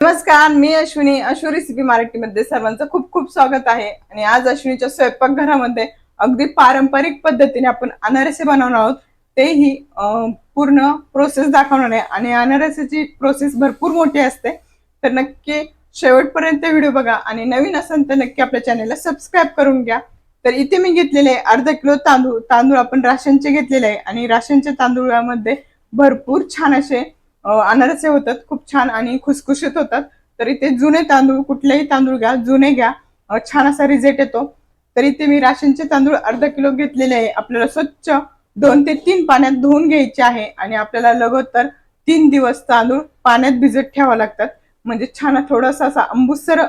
नमस्कार मी अश्विनी अश्व रेसिपी मराठीमध्ये सर्वांचं खूप खूप स्वागत आहे. आणि आज अश्विनीच्या स्वयंपाकघरामध्ये अगदी पारंपरिक पद्धतीने आपण अनारसे बनवणार आहोत. तेही पूर्ण प्रोसेस दाखवणार आहे. आणि अनारसेची प्रोसेस भरपूर मोठी असते. तर नक्की शेवटपर्यंत व्हिडिओ बघा. आणि नवीन असेल तर नक्की आपल्या चॅनलला सबस्क्राईब करून घ्या. तर इथे मी घेतलेले आहे अर्धा किलो तांदूळ. तांदूळ आपण राशनचे घेतलेले आहे. आणि राशनच्या तांदूळामध्ये भरपूर छान असे अनारसे होतात खूप छान आणि खुसखुशीत होतात. तरी ते जुने तांदूळ कुठलेही तांदूळ घ्या जुने घ्या. छान असा रिझल्ट येतो. तरी ते मी राशनचे तांदूळ अर्धा किलो घेतलेले आहे. आपल्याला स्वच्छ दोन ते तीन पाण्यात धुवून घ्यायचे आहे आणि आपल्याला लगोतर तीन दिवस तांदूळ पाण्यात भिजत ठेवावं लागतात. म्हणजे छान थोडासा असा अंबुसर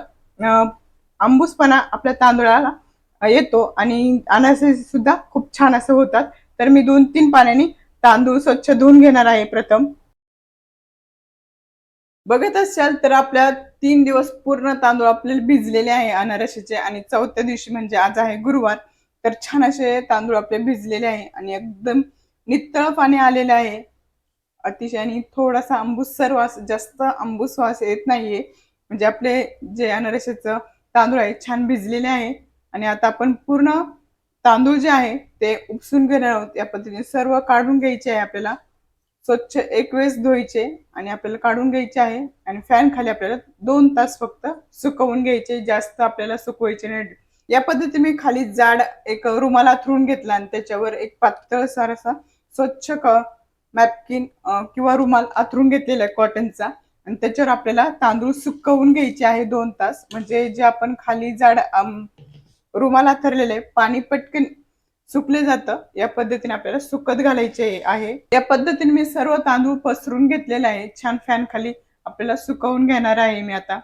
आंबूसपणा आपल्या तांदूळाला येतो आणि अनारसे सुद्धा खूप छान असं होतात. तर मी दोन तीन पाण्याने तांदूळ स्वच्छ धुवून घेणार आहे प्रथम. बघत असाल तर आपल्या तीन दिवस पूर्ण तांदूळ आपल्याला भिजलेले आहे अनारशाचे आणि चौथ्या दिवशी म्हणजे आज आहे गुरुवार तर छान असे तांदूळ आपले भिजलेले आहे आणि एकदम नितळ पाणी आलेलं आहे. अतिशय आणि थोडासा आंबूसर वास जास्त आंबूस वास येत नाहीये. म्हणजे आपले जे अनारशाचं तांदूळ आहे छान भिजलेले आहे. आणि आता आपण पूर्ण तांदूळ जे आहे ते उपसून घेणार आहोत. या पद्धतीने सर्व काढून घ्यायचे आहे आपल्याला. स्वच्छ एक वेळेस धुवायचे आणि आपल्याला काढून घ्यायचे आहे. आणि फॅन खाली आपल्याला दोन तास फक्त सुकवून घ्यायचे जास्त आपल्याला सुकवायचे नाही. या पद्धतीने मी खाली जाड एक रुमाल आथरून घेतला आणि त्याच्यावर एक पातळ असा स्वच्छ क मॅपकिन किंवा रुमाल आथरून घेतलेला आहे कॉटनचा आणि त्याच्यावर आपल्याला तांदूळ सुकवून घ्यायचे आहे दोन तास. म्हणजे जे आपण खाली जाड रुमाल आथरलेले पाणी पटकन सुकले जातं. या पद्धतीने आपल्याला सुकत घालायचे आहे. या पद्धतीने मी सर्व तांदूळ पसरून घेतलेले आहे. छान फॅन खाली आपल्याला सुकवून घेणार आहे मी आता.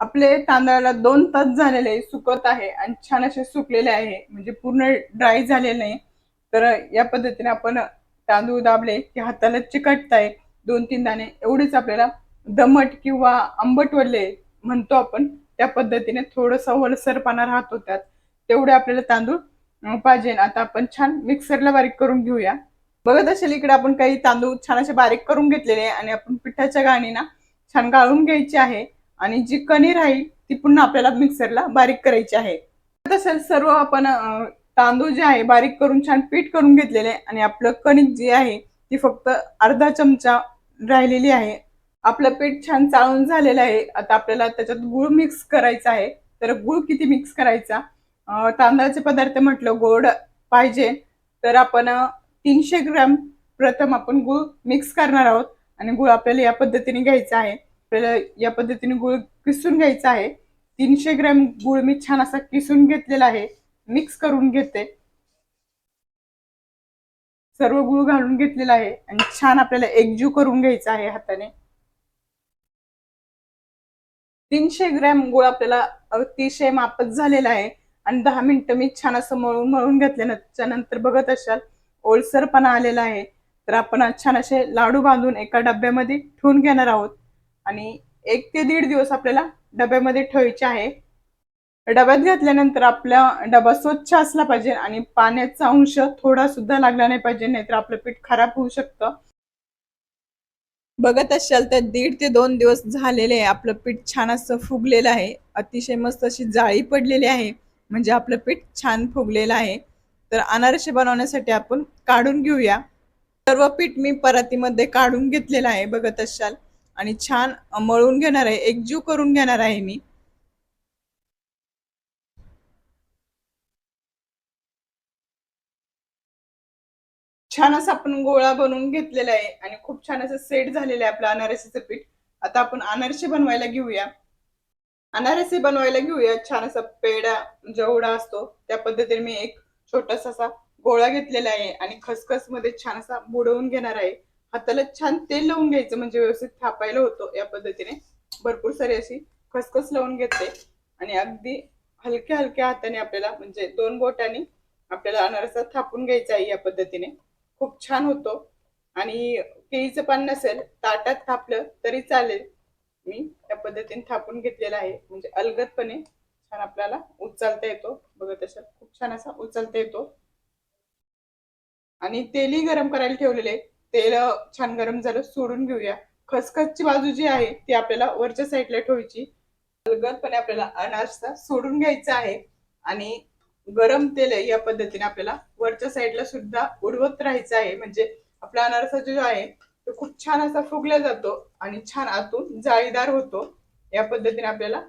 आपले तांदळाला दोन तास झालेले सुकत आहे आणि छान असे सुकलेले आहे. म्हणजे पूर्ण ड्राय झालेले नाही तर या पद्धतीने आपण तांदूळ दाबले की हाताला चिकटत आहे दोन तीन दाणे एवढेच आपल्याला दमट किंवा आंबट वडले म्हणतो आपण. त्या पद्धतीने थोडंसं ओलसरपणा राहतो त्यात. तेवढे आपल्याला तांदूळ पाहिजे. आता आपण छान मिक्सरला बारीक करून घेऊया. बघत असेल इकडे आपण काही तांदूळ छान असे बारीक करून घेतलेले आहे आणि आपण पिठाच्या गाणीना छान गाळून घ्यायची आहे आणि जी कणी राहील ती पुन्हा आपल्याला मिक्सरला बारीक करायची आहे. बघत असेल सर्व आपण तांदूळ जे आहे बारीक करून छान पीठ करून घेतलेले आणि आपलं कणिक जी आहे ती फक्त अर्धा चमचा राहिलेली आहे. आपलं पीठ छान चाळून झालेलं आहे. आता आपल्याला त्याच्यात गुळ मिक्स करायचा आहे. तर गुळ किती मिक्स करायचा? तांदळाचे पदार्थ म्हटलं गोड पाहिजे. तर आपण तीनशे ग्रॅम प्रथम आपण गुळ मिक्स करणार आहोत. आणि गुळ आपल्याला या पद्धतीने घ्यायचा आहे. आपल्याला या पद्धतीने गुळ किसून घ्यायचा आहे. तीनशे ग्रॅम गुळ मी छान असा किसून घेतलेला आहे. मिक्स करून घेते. सर्व गुळ घालून घेतलेला आहे. आणि छान आपल्याला एकजीव करून घ्यायचा आहे हाताने. तीनशे ग्रॅम गुळ आपल्याला अतिशय मापत झालेला आहे. आणि दहा मिनिटं मी छान असं मळून मळून घेतल्यानंतर नंतर बघत असाल ओलसरपणा आलेला आहे. तर आपण छान असे लाडू बांधून एका डब्यामध्ये ठेवून घेणार आहोत. आणि एक ते दीड दिवस आपल्याला डब्यामध्ये ठेवायचे आहे. डब्यात घातल्यानंतर आपला डबा स्वच्छ असला पाहिजे आणि पाण्याचा अंश थोडा सुद्धा लागला नाही पाहिजे नाहीतर आपलं पीठ खराब होऊ शकतं. बघत असाल तर दीड ते दोन दिवस झालेले आहे. आपलं पीठ छान असं फुगलेलं आहे. अतिशय मस्त अशी जाळी पडलेली आहे. म्हणजे आपलं पीठ छान फुगलेलं आहे. तर अनारसे बनवण्यासाठी आपण काढून घेऊया. सर्व पीठ मी परातीमध्ये काढून घेतलेलं आहे. बघत असाल. आणि छान मळून घेणार आहे. एकजीव करून घेणार आहे मी. छान असा आपण गोळा बनवून घेतलेला आहे आणि खूप छान असं सेट झालेलं आहे आपलं अनारसीचं पीठ. आता आपण अनारसे बनवायला घेऊया. अनारसे बनवायला घेऊया. छान असा पेढा जेवढा असतो त्या पद्धतीने मी एक छोटासा असा गोळा घेतलेला आहे आणि खसखसमध्ये छान असा बुडवून घेणार आहे. हाताला छान तेल लावून घ्यायचं म्हणजे व्यवस्थित थापायला होतो या पद्धतीने. भरपूर सारी अशी खसखस लावून घेते आणि अगदी हलक्या हलक्या हाताने आपल्याला म्हणजे दोन बोटांनी आपल्याला अनारसा थापून घ्यायचा आहे या पद्धतीने. खूप छान होतो. आणि केळीचं पान नसेल ताटात थापलं तरी चालेल. मी त्या पद्धतीने थापून घेतलेला आहे. म्हणजे अलगदपणे छान आपल्याला उचलता येतो. बघत असाल खूप छान असा उचलता येतो. आणि तेलही गरम करायला ठेवलेले तेल छान गरम झालं सोडून घेऊया. खसखसची बाजू जी आहे ती आपल्याला वरच्या साईडला ठेवायची. अलगदपणे आपल्याला अनारसा सोडून घ्यायचा आहे. आणि गरम तेल आहे या पद्धतीने आपल्याला वरच्या साईडला सुद्धा उडवत राहायचं आहे. म्हणजे आपला अनारसा जो आहे तो खूप छान असा फुगला जातो आणि छान आतून जाळीदार होतो. या पद्धतीने आपल्याला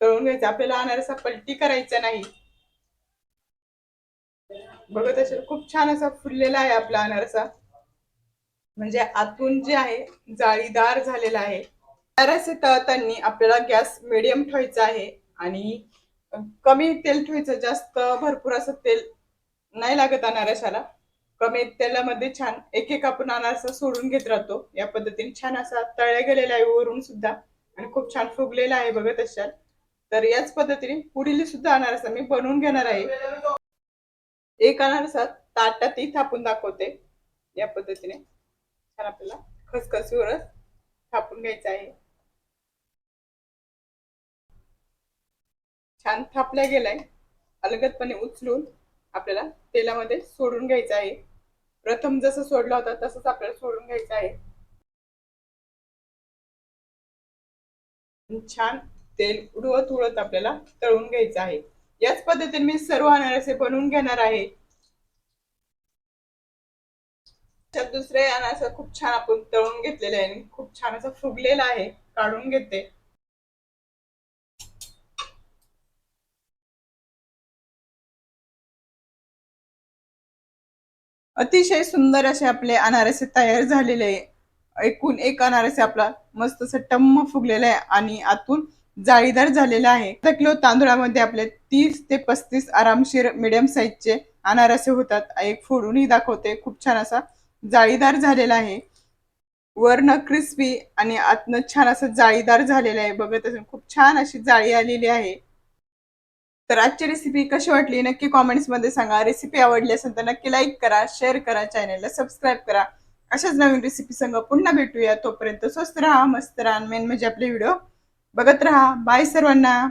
तळून घ्यायचं. आपल्याला अनारसा पलटी करायचा नाही. बघत असेल खूप छान असा फुललेला आहे आपला अनारसा. म्हणजे आतून जे आहे जाळीदार झालेला आहे. अनारसे तळताना आपल्याला गॅस मिडियम ठेवायचा आहे आणि कमी तेल ठेवायचं जास्त भरपूर असं तेल नाही लागत अनारसाला. कमी तेलामध्ये छान एक एक आपण अनारसा सोडून घेत राहतो. या पद्धतीने छान असा तळ्या गेलेला आहे वरून सुद्धा. आणि खूप छान फुगलेला आहे बघत असाल. तर याच पद्धतीने पुढील सुद्धा अनारसा मी बनवून घेणार आहे. एक अनारसा ताटातही थापून दाखवते. या पद्धतीने छान आपल्याला खसखसीवरच थापून घ्यायचं आहे. छान थापला गेलाय. अलगदपणे उचलून आपल्याला तेलामध्ये सोडून घ्यायचं आहे. प्रथम जसं सोडला होता तसंच आपल्याला सोडून घ्यायचं आहे. छान तेल उडवत उडत आपल्याला तळून घ्यायचं आहे. याच पद्धतीने मी सर्व अनारसे बनवून घेणार आहे. त्यात दुसरे अनारसा खूप छान आपण तळून घेतलेले आहे. आणि खूप छान असं फुगलेला आहे. काढून घेते. अतिशय सुंदर असे आपले अनारसे तयार झालेले आहे. एकूण एक अनारसे आपला मस्त असं टम्म फुगलेला आहे आणि आतून जाळीदार झालेला आहे. अर्धा किलो तांदूळामध्ये आपले तीस ते पस्तीस आरामशीर मिडियम साईजचे अनारसे होतात. एक फोडूनही दाखवते. खूप छान असा जाळीदार झालेला आहे. वरनं क्रिस्पी आणि आतनं छान असं जाळीदार झालेलं आहे. बघत असेल खूप छान अशी जाळी आलेली आहे. तर आजची रेसिपी कशी वाटली? नक्की कॉमेंट्समध्ये सांगा. रेसिपी आवडली असेल तर नक्की लाईक करा शेअर करा चॅनलला सबस्क्राईब करा. अशाच नवीन रेसिपी संग पुन्हा भेटूया. तोपर्यंत स्वस्त राहा मस्त राहा मेन म्हणजे आपले व्हिडिओ बघत राहा. बाय सर्वांना.